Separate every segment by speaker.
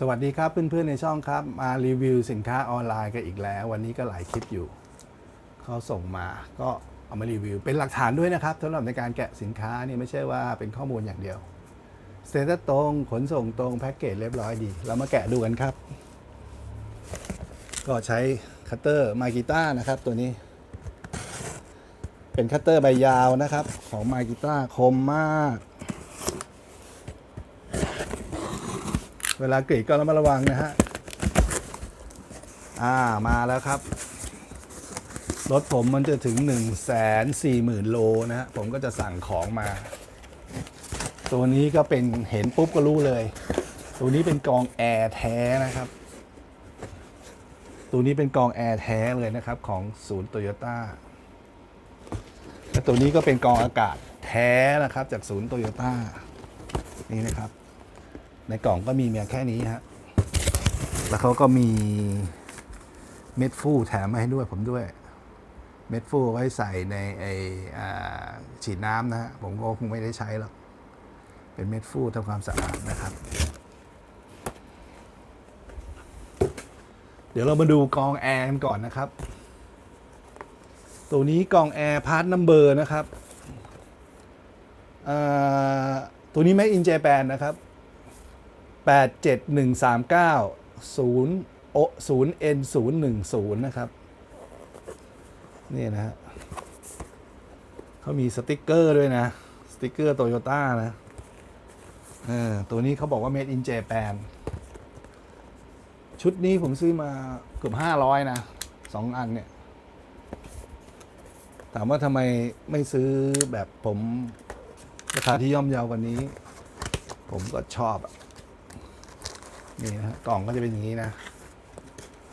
Speaker 1: สวัสดีครับเพื่อนๆในช่องครับ มารีวิวสินค้าออนไลน์กันอีกแล้ว วันนี้ก็หลายคลิปอยู่เขาส่งมาก็เอามารีวิว เป็นหลักฐานด้วยนะครับสำหรับในการแกะสินค้านี่ไม่ใช่ว่าเป็นข้อมูลอย่างเดียวสเตตัสตรงขนส่งตรงแพ็กเกจเรียบร้อยดี เรามาแกะดูกันครับ ก็ใช้คัตเตอร์มากิต้านะครับตัวนี้ เป็นคัตเตอร์ใบยาวนะครับ ของมากิต้าคมมาก เวลากรีดก็ระมัดระวังนะฮะ อ่ามาแล้วครับ รถผมมันจะถึง 1 4 0 0 0 0 โลนะฮะ ผมก็จะสั่งของมา ตัวนี้ก็เป็นเห็นปุ๊บก็รู้เลย ตัวนี้เป็นกองแอร์แท้นะครับ ตัวนี้เป็นกองแอร์แท้เลยนะครับของศูนย์โตโยต้าและตัวนี้ก็เป็นกองอากาศแท้นะครับจากศูนย์โตโยต้านี่นะครับ ในกล่องก็มีเมียแค่นี้ฮะ แล้วเขาก็มีเม็ดฟูแถมมาให้ด้วยผมด้วย เม็ดฟูไว้ใส่ในไอ่ฉีดน้ำนะฮะ ผมก็คงไม่ได้ใช้หรอก เป็นเม็ดฟูทำความสะอาดนะครับ เดี๋ยวเรามาดูกองแอร์กันก่อนนะครับ ตัวนี้กองแอร์พาร์ทนัมเบอร์นะครับอ่าตัวนี้ Made in Japan นะครับ 87139 0โอ0 N 0 1 0 นะครับ นี่นะฮะเขามีสติกเกอร์ด้วยนะ สติกเกอร์โตโยต้านะเออตัวนี้เขาบอกว่า made in Japan ชุดนี้ผมซื้อมาเกือบ500 นะสองอันเนี่ย ถามว่าทำไมไม่ซื้อแบบผมราคาที่ย่อมเยาวกว่านี้ ผมก็ชอบอะ นี่นะกล่องก็จะเป็นอย่างนี้นะ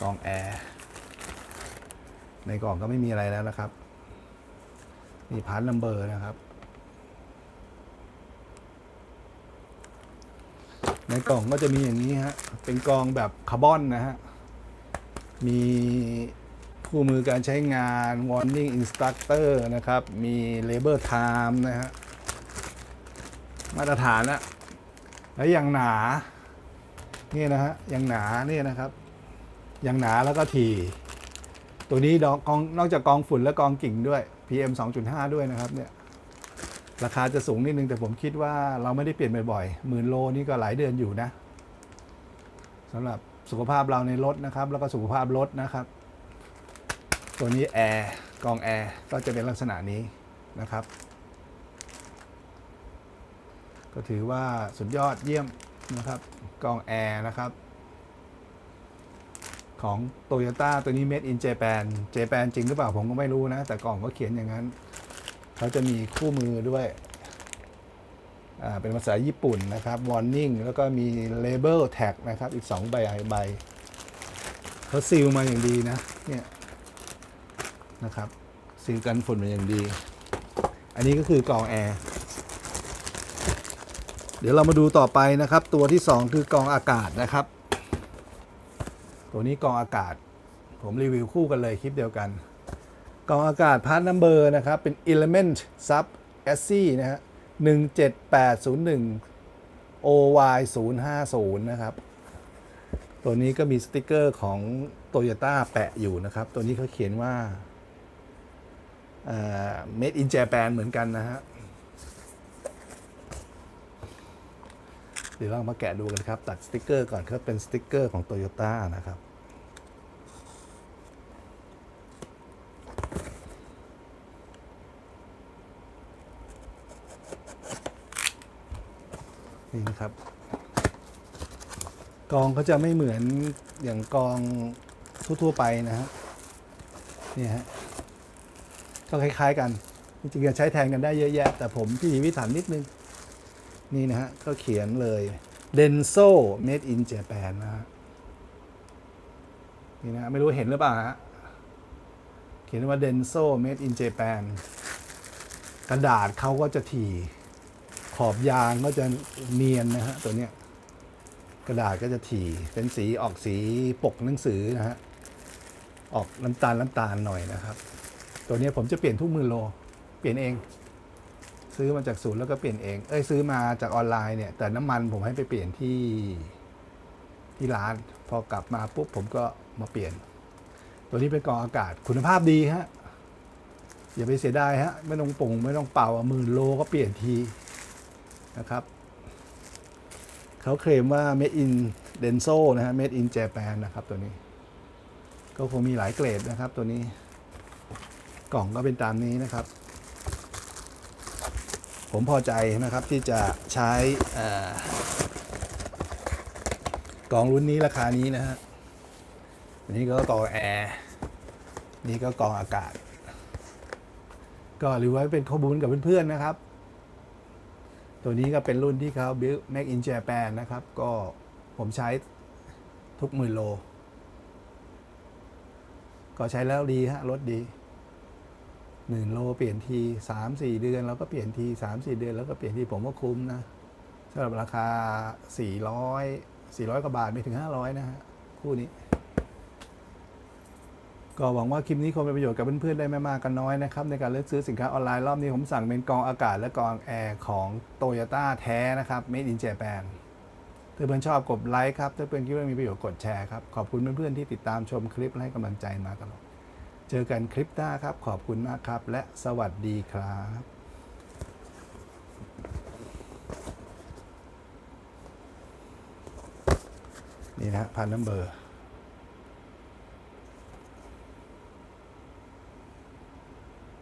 Speaker 1: กล่องแอร์ในกล่องก็ไม่มีอะไรแล้วนะครับมีพาร์ทนัมเบอร์นะครับ ในกล่องก็จะมีอย่างนี้ฮะเป็นกล่องแบบคาร์บอนนะฮะมีคู่มือการใช้งาน warning instructor นะครับ มี labor time นะฮะ มาตรฐานอะและอย่างหนา นี่นะฮะยังหนาเนี่ยนะครับยังหนาแล้วก็ทีตัวนี้กกองนอกจากกองฝุ่นและกองกิ่งด้วย PM 2.5 ด้วยนะครับเนี่ยราคาจะสูงนิดนึงแต่ผมคิดว่าเราไม่ได้เปลี่ยนบ่อยๆหมื่นโลนี่ก็หลายเดือนอยู่นะสำหรับสุขภาพเราในรถนะครับ แล้วก็สุขภาพรถนะครับ ตัวนี้แอร์กองแอร์ก็จะเป็นลักษณะนี้นะครับ ก็ถือว่าสุดยอดเยี่ยม นะครับกล่องแอร์นะครับ ของโตโยต้าตัวนี้ made in Japan Japan จริงหรือเปล่าผมก็ไม่รู้นะ แต่กล่องก็เขียนอย่างนั้น เขาจะมีคู่มือด้วยอ่าเป็นภาษาญี่ปุ่นนะครับ warning แล้วก็มี label tag นะครับ อีก 2 ใบใบเขาซีลมาอย่างดีนะ เนี่ยนะครับซีลกันฝุ่นมาอย่างดี อันนี้ก็คือกล่องแอร์ เดี๋ยวเรามาดูต่อไปนะครับ ตัวที่ 2 คือกองอากาศนะครับ ตัวนี้กองอากาศ ผมรีวิวคู่กันเลยคลิปเดียวกัน กองอากาศพาร์ทนัมเบอร์นะครับ เป็น Element Sub s c นะฮะ17801 OY 050นะครับ ตัวนี้ก็มีสติกเกอร์ของ Toyota แปะอยู่นะครับ ตัวนี้เขาเขียนว่าเอ่อ Made in Japan เหมือนกันนะฮะ ดี๋ยวเรามาแกะดูกันครับ ตัดสติกเกอร์ก่อนครับเป็นสติกเกอร์ของ Toyota นะครับนี่นะครับ กองเขาจะไม่เหมือนอย่างกองทั่ว ๆ ไปนะฮะนี่ฮะก็คล้าย ๆ กัน จริงๆจะใช้แทนกันได้เยอะแยะ แต่ผมพิถีพิถันนิดนึง นี่นะฮะ ก็เขียนเลย Denso Made in Japan นะฮะ นี่นะ ไม่รู้เห็นหรือเปล่าฮะ เขียนว่า Denso Made in Japan กระดาษเขาก็จะถี่ ขอบยางก็จะเนียนนะฮะ ตัวเนี้ย กระดาษก็จะถี่ เป็นสีออกสีปกหนังสือนะฮะ ออกน้ำตาลน้ำตาลหน่อยนะครับ ตัวนี้ผมจะเปลี่ยนทุกหมื่นโล เปลี่ยนเอง ซื้อมาจากศูนย์แล้วก็เปลี่ยนเอง เอ้ยซื้อมาจากออนไลน์เนี่ย แต่น้ำมันผมให้ไปเปลี่ยนที่ที่ร้าน พอกลับมาปุ๊บผมก็มาเปลี่ยน ตัวนี้เป็นกองอากาศคุณภาพดีฮะ อย่าไปเสียดายฮะ ไม่ต้องปุ่งไม่ต้องเป่าหมื่นโลก็เปลี่ยนทีนะครับเขาเคลมว่า made in Denso นะฮะ made in Japan นะครับตัวนี้ ก็คงมีหลายเกรดนะครับตัวนี้ กล่องก็เป็นตามนี้นะครับ ผมพอใจนะครับที่จะใช้กล่องรุ่นนี้ราคานี้นะฮะอันนี้ก็กล่องแอร์นี่ก็กล่องอากาศ ก็หรือไว้เป็นข้อมูลกับเพื่อนๆนะครับ ตัวนี้ก็เป็นรุ่นที่เขา build make in Japan นะครับ ก็ผมใช้ทุกหมื่นโล ก็ใช้แล้วดีฮะรถดี หมื่นโลเปลี่ยนทีสามสี่เดือนแล้วก็เปลี่ยนทีสามสี่เดือนแล้วก็เปลี่ยนทีผมว่าคุ้มนะสำหรับราคาสี่ร้อยสี่ร้อยกว่าบาทไม่ถึงห้าร้อยนะฮะคู่นี้ ก็หวังว่าคลิปนี้คงเป็นประโยชน์กับเพื่อนๆได้ไม่มากกันน้อยนะครับ ในการเลือกซื้อสินค้าออนไลน์รอบนี้ผมสั่งเป็นกองอากาศและกองแอร์ของโตโยต้าแท้นะครับ Made in Japan ถ้าเพื่อนชอบกดไลค์ครับ ถ้าเพื่อนคิดว่ามีประโยชน์กดแชร์ครับ ขอบคุณเพื่อนๆที่ติดตามชมคลิปและให้กำลังใจมาตลอด เจอกันคลิปหน้าครับ ขอบคุณมากครับ และสวัสดีครับนี่นะพันนัมเบอร์